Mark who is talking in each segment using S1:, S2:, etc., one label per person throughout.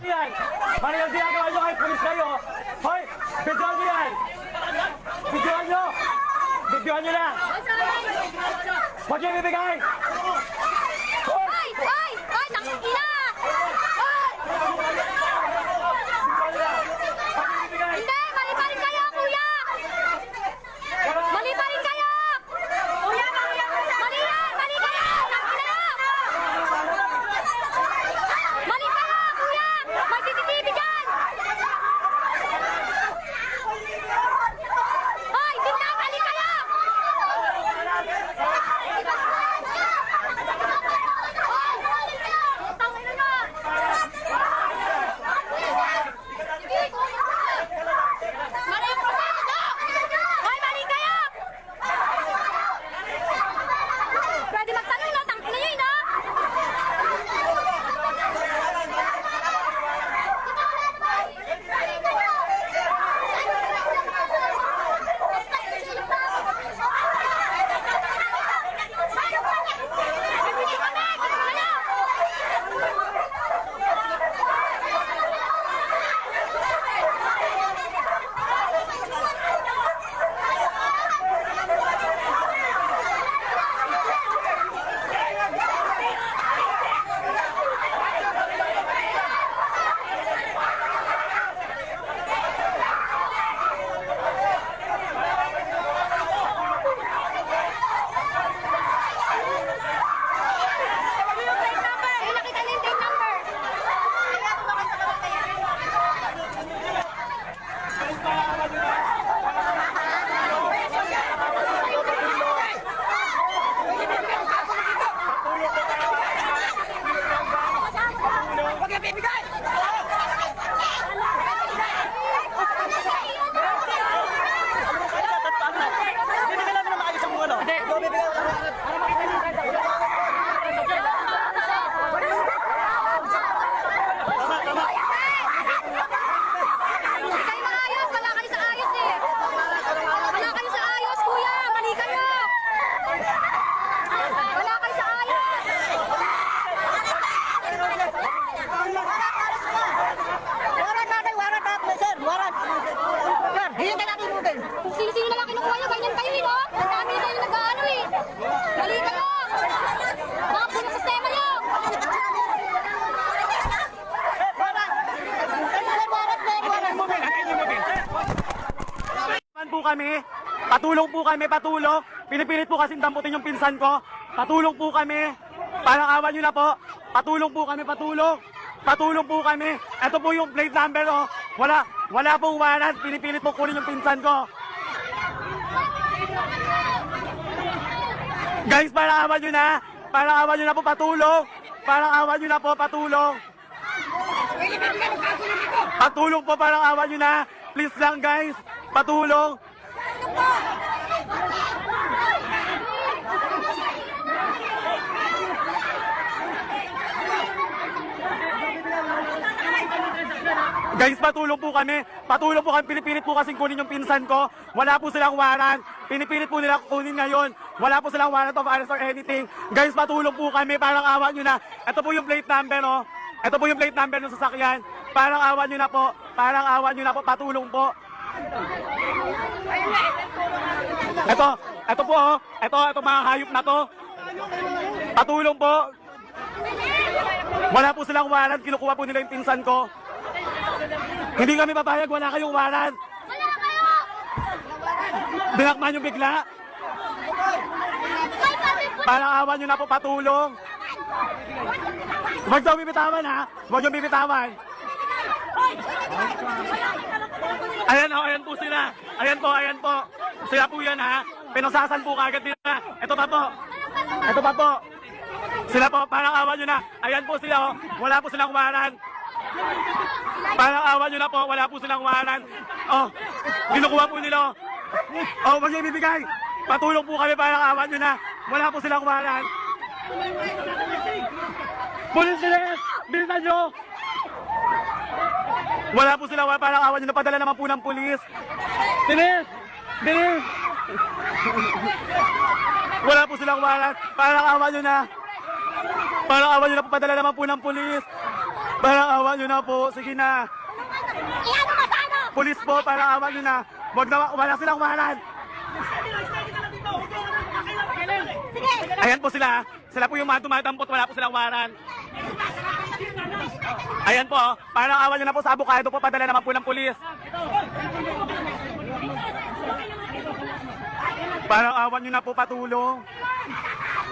S1: Yan! Ano yung ginagawa nyo kahit pulis? Hoy! Bidyoan nyo yan! Bidyoan nyo! Bidyoan na! Huwag! Kami, patulong po kami, patulong. Pinipilit po kasi damputin yung pinsan ko. Patulong po kami. Parang awan nyo na po. Patulong po kami, patulong. Patulong po kami. Ito po yung plate number, oh. Wala, wala pong warrant. Pinipilit po kunin yung pinsan ko. Guys, parang awan nyo na. Parang awan nyo na po, patulong. Parang awan nyo na po, patulong. Patulong po, parang awan nyo na. Please lang, guys. Patulong. Guys, patulong po kami. Patulong po kami. Pinipilit po kasing kunin yung pinsan ko. Wala po silang warrant. Pinipilit po nila kunin ngayon. Wala po silang warrant of arrest or anything. Guys, patulong po kami. Parang awa nyo na. Ito po yung plate number, oh. Ito po yung plate number ng sasakyan. Parang awa nyo na po. Parang awa nyo na po. Patulong po. Ito, ito po, oh. Ito, ito mga hayop na to. Patulong po. Wala po silang warrant. Kinukuha po nila yung pinsan ko. Hindi kami papayag, wala kayong warrant.
S2: Wala kayo.
S1: Dinakman yung bigla. Parang awan nyo na po patulong. Huwag daw bibitawan ha. Huwag yung bibitawan. Ayan o, ayan po sila. Ayan po, ayan po. Sila po yan ha. Pinasasan po kagad nila. Ito pa po. Ito pa po. Sila po, parang awan nyo na. Ayan po sila o. Wala po silang warrant. Parang awan nyo na po. Wala po silang warrant. Oh, kinukuha po nila o. Oh, wag niyo ibibigay. Patulong po kami parang awan nyo na. Wala po silang warrant. Pulis nila! Bilisan nyo! Wala po sila, parang awan nyo na padala naman po ng pulis. Dinis! Dinis! Wala po silang warrant. Parang awan nyo na. Parang awan nyo na padala naman po ng pulis. Parang awa nyo na po. Sige na.
S2: Ano?
S1: Pulis po, parang awa nyo na. Wag na, wala silang.
S2: Sige.
S1: Ayan po sila. Sila po yung mga tumatampot, wala po silang waran. Ayan po, parang awa nyo na po sa abukado po, padala naman po ng pulis. Parang awa nyo na po patulong.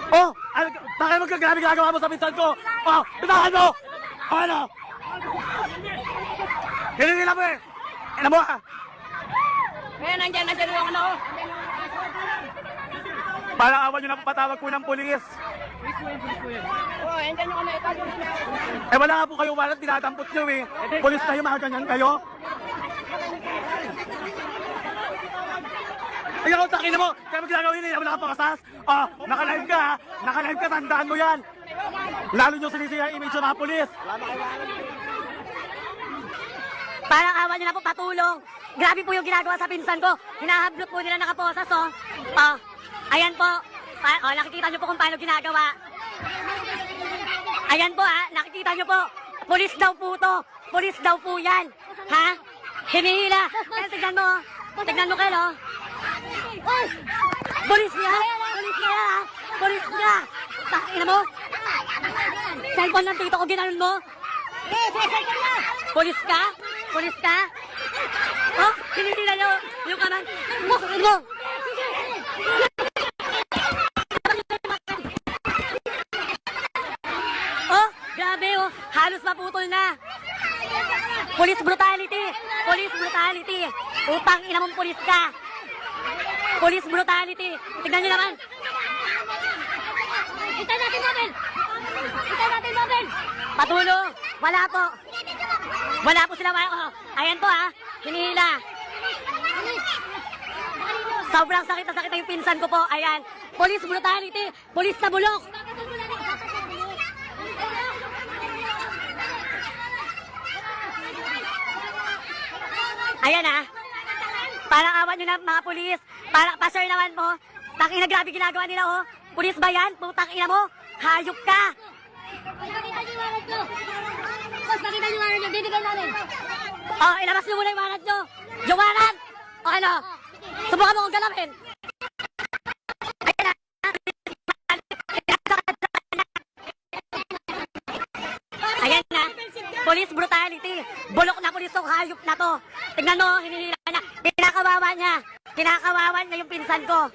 S1: Oh, ano, bakit magkagrabe gagawa mo sa pinsan ko? Oh, bitahan mo! Ano? Hindi nila po eh. Ano mo ah?
S3: Eh, nandyan, nandyan yung ano.
S1: Parang awa nyo na po patawag po ng pulis.
S3: Oh.
S1: Eh wala nga po kayo walang tinatampot nyo eh. Pulis kayo, mga ganyan kayo. Ay, ako, takin mo! Kaya mo ginagawin eh, wala ka pakasas. Ah, naka-live ka ha. Naka-live ka, tandaan mo yan. Lalo nyo sinisira image ng mga pulis.
S2: Parang awa niyo na po patulong. Grabe po yung ginagawa sa pinsan ko. Hinahablot po nila nakaposas, oh. Oh, ayan po. Pa- oh, nakikita niyo po kung paano ginagawa. Ayan po, ha. Nakikita niyo po. Pulis daw po to. Pulis daw po yan. Ha? Hinihila. Kaya tignan mo. oh. Tignan mo kayo, oh. Pulis niya. Pulis niya, ha. Pulis niya. Takina mo. Cellphone ng tito ko ginanon mo. Pulis ka? Pulis ka? Oh, hinihila niyo yung kanan. Mo, mo. Maputol na. Police brutality. Police brutality. Utang ina mong pulis ka. Police brutality. Tignan niyo naman. Hintay natin, Mabel. Hintay natin, Mabel. Patulo. Wala po. Wala po sila. Oh, ayan po ha. Hinihila. Sobrang sakit na sakit na yung pinsan ko po. Ayan. Police brutality. Police na bulok. Ayan ah. Parang awan nyo na mga pulis. Parang passer naman mo. Tangina grabe ginagawa nila oh. Pulis ba yan? Putang ina mo. Hayop ka.
S4: Pakita niyo nyo. Boss, pakita niyo wallet nyo. Bibigyan namin.
S2: Oh, ilabas nyo muna yung warat nyo. Yung warat! O ano? Subukan mo kong galawin. 20. Bulok na po nito, hayop na to. Tingnan mo, hinihila na. Kinakawawa niya. Kinakawawan niya yung pinsan ko.